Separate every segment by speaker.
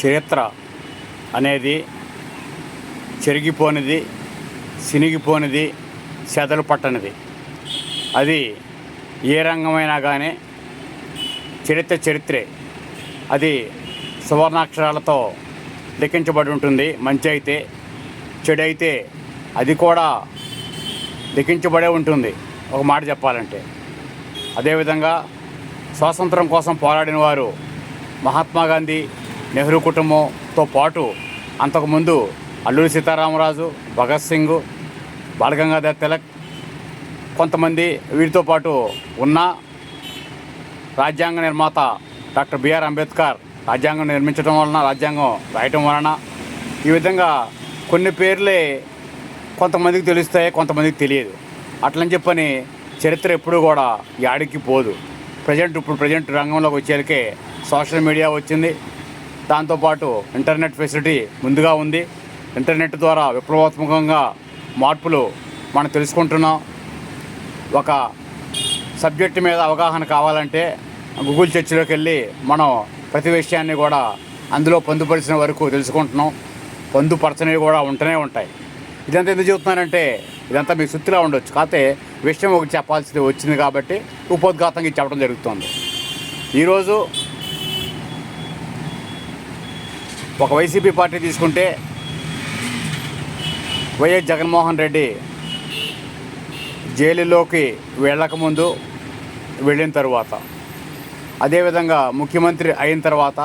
Speaker 1: చరిత్ర అనేది చెరిగిపోనిది సినిగిపోనిది చెదలు పట్టనిది. అది ఏ రంగమైనా కానీ చరిత్ర చరిత్రే. అది సువర్ణాక్షరాలతో లిఖించబడి ఉంటుంది. మంచి అయితే చెడు అయితే అది కూడా లిఖించబడే ఉంటుంది. ఒక మాట చెప్పాలంటే. అదేవిధంగా స్వాతంత్రం కోసం పోరాడిన వారు మహాత్మా గాంధీ నెహ్రూ కుటుంబంతో పాటు అంతకుముందు అల్లూరి సీతారామరాజు భగత్ సింగ్ బాలగంగాధర్ తిలక్ కొంతమంది వీరితో పాటు ఉన్న రాజ్యాంగ నిర్మాత డాక్టర్ బిఆర్ అంబేద్కర్ రాజ్యాంగం నిర్మించడం వలన రాజ్యాంగం రాయటం వలన ఈ విధంగా కొన్ని పేర్లే కొంతమందికి తెలుస్తాయి కొంతమందికి తెలియదు. అట్లని చెప్పని చరిత్ర ఎప్పుడూ కూడా యాడికి పోదు. ప్రజెంట్ ఇప్పుడు ప్రజెంట్ రంగంలోకి వచ్చేసరికి సోషల్ మీడియా వచ్చింది. దాంతోపాటు ఇంటర్నెట్ ఫెసిలిటీ ముందుగా ఉంది. ఇంటర్నెట్ ద్వారా విప్లవాత్మకంగా మార్పులు మనం తెలుసుకుంటున్నాం. ఒక సబ్జెక్టు మీద అవగాహన కావాలంటే గూగుల్ చర్చిలోకి వెళ్ళి మనం ప్రతి విషయాన్ని కూడా అందులో పొందుపరిచిన వరకు తెలుసుకుంటున్నాం. పొందుపరచనివి కూడా ఉంటూనే ఉంటాయి. ఇదంతా ఎందుకు చెబుతున్నానంటే ఇదంతా మీకు సుత్తిలా ఉండొచ్చు. కాకపోతే విషయం ఒకటి చెప్పాల్సింది వచ్చింది కాబట్టి ఉపోద్ఘాతంగా చెప్పడం జరుగుతుంది. ఈరోజు ఒక వైసీపీ పార్టీ తీసుకుంటే వైఎస్ జగన్మోహన్ రెడ్డి జైలులోకి వెళ్ళకముందు వెళ్ళిన తరువాత అదేవిధంగా ముఖ్యమంత్రి అయిన తర్వాత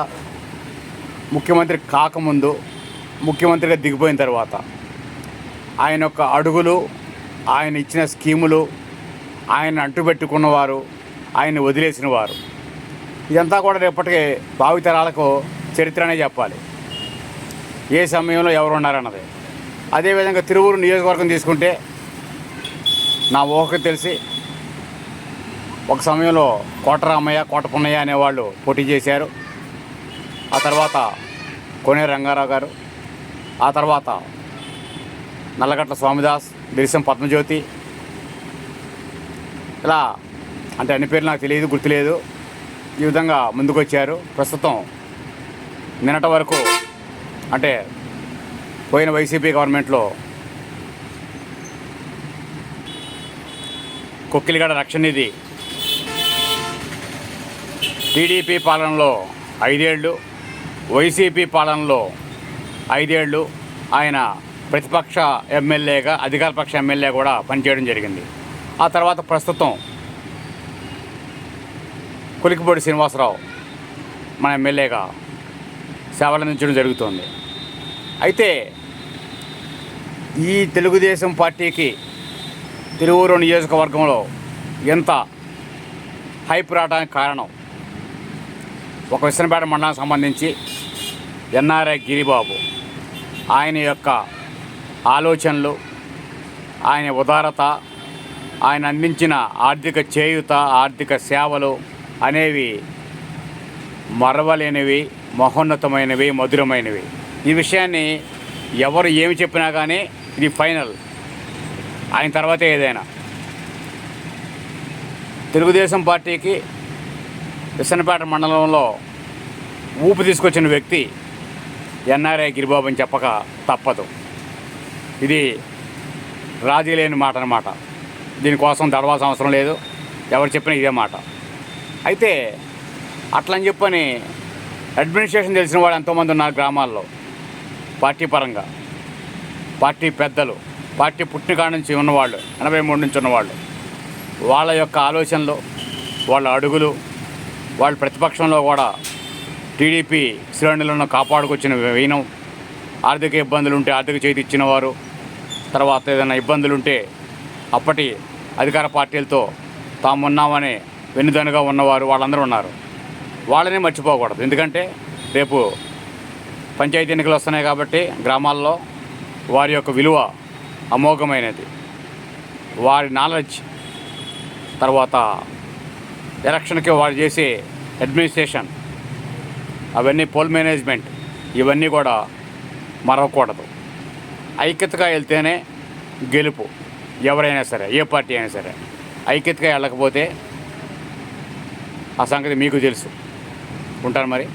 Speaker 1: ముఖ్యమంత్రి కాకముందు ముఖ్యమంత్రిగా దిగిపోయిన తర్వాత ఆయన యొక్క అడుగులు ఆయన ఇచ్చిన స్కీములు ఆయన అంటుపెట్టుకున్నవారు ఆయన వదిలేసిన వారు ఇదంతా కూడా రేపటికి భావితరాలకు చరిత్రనే చెప్పాలి. ఏ సమయంలో ఎవరు ఉన్నారన్నది అదేవిధంగా తిరువురు నియోజకవర్గం తీసుకుంటే నా ఊహకు తెలిసి ఒక సమయంలో కోటరామయ్య కోటపున్నయ్య అనేవాళ్ళు పోటీ చేశారు. ఆ తర్వాత కోనే రంగారావు గారు ఆ తర్వాత నల్లగట్ల స్వామిదాస్ దిరిసం పద్మజ్యోతి ఇలా అంటే అన్ని పేర్లు నాకు తెలియదు గుర్తులేదు. ఈ విధంగా ముందుకొచ్చారు. ప్రస్తుతం నిన్నటి వరకు అంటే పోయిన వైసీపీ గవర్నమెంట్లో కొక్కిలిగడ రక్షణ నిధి టీడీపీ పాలనలో ఐదేళ్ళు వైసీపీ పాలనలో ఐదేళ్ళు ఆయన ప్రతిపక్ష ఎమ్మెల్యేగా అధికార పక్ష ఎమ్మెల్యే కూడా పనిచేయడం జరిగింది. ఆ తర్వాత ప్రస్తుతం కులికిపూడి శ్రీనివాసరావు మన ఎమ్మెల్యేగా సేవలందించడం జరుగుతోంది. అయితే ఈ తెలుగుదేశం పార్టీకి తిరువూరు నియోజకవర్గంలో ఎంత హైప్ రావడానికి కారణం? ఒక విశ్వనపేట మండలానికి సంబంధించి ఎన్ఆర్ఐ గిరిబాబు ఆయన యొక్క ఆలోచనలు ఆయన ఉదారత ఆయన అందించిన ఆర్థిక చేయుత ఆర్థిక సేవలు అనేవి మరవలేనివి మహోన్నతమైనవి మధురమైనవి. ఈ విషయాన్ని ఎవరు ఏమి చెప్పినా కానీ ఇది ఫైనల్. ఆయన తర్వాతే ఏదైనా. తెలుగుదేశం పార్టీకి విసనపేట మండలంలో ఊపు తీసుకొచ్చిన వ్యక్తి ఎన్ఆర్ఐ గిరిబాబు అని చెప్పక తప్పదు. ఇది రాజీ లేని మాట అనమాట దీనికోసం దడవాల్సిన అవసరం లేదు. ఎవరు చెప్పినా ఇదే మాట. అయితే అట్లని చెప్పని అడ్మినిస్ట్రేషన్ తెలిసిన వాళ్ళు ఎంతోమంది ఉన్నారు గ్రామాల్లో. పార్టీ పరంగా. పార్టీ పెద్దలు పార్టీ పుట్టినకాడ నుంచి ఉన్నవాళ్ళు ఎనభై మూడు నుంచి ఉన్నవాళ్ళు వాళ్ళ యొక్క ఆలోచనలు వాళ్ళ అడుగులు వాళ్ళ ప్రతిపక్షంలో కూడా టీడీపీ శ్రేణులను కాపాడుకొచ్చిన వీనం ఆర్థిక ఇబ్బందులు ఉంటే ఆర్థిక చేతి ఇచ్చినవారు. తర్వాత ఏదైనా ఇబ్బందులు ఉంటే అప్పటి అధికార పార్టీలతో తామున్నామనే వెన్నుదనుగా ఉన్నవారు వాళ్ళందరూ ఉన్నారు. వాళ్ళని మర్చిపోకూడదు. ఎందుకంటే రేపు పంచాయతీ ఎన్నికలు వస్తున్నాయి కాబట్టి గ్రామాల్లో వారి యొక్క విలువ అమోఘమైనది. వారి నాలెడ్జ్ తర్వాత ఎలక్షన్కి వారు చేసే అడ్మినిస్ట్రేషన్ అవన్నీ పోల్ మేనేజ్మెంట్ ఇవన్నీ కూడా మరవకూడదు. ఐక్యతగా వెళ్తేనే గెలుపు ఎవరైనా సరే ఏ పార్టీ అయినా సరే. ఐక్యతగా వెళ్ళకపోతే ఆ సంగతి మీకు తెలుసు. ఉంటాను మరి.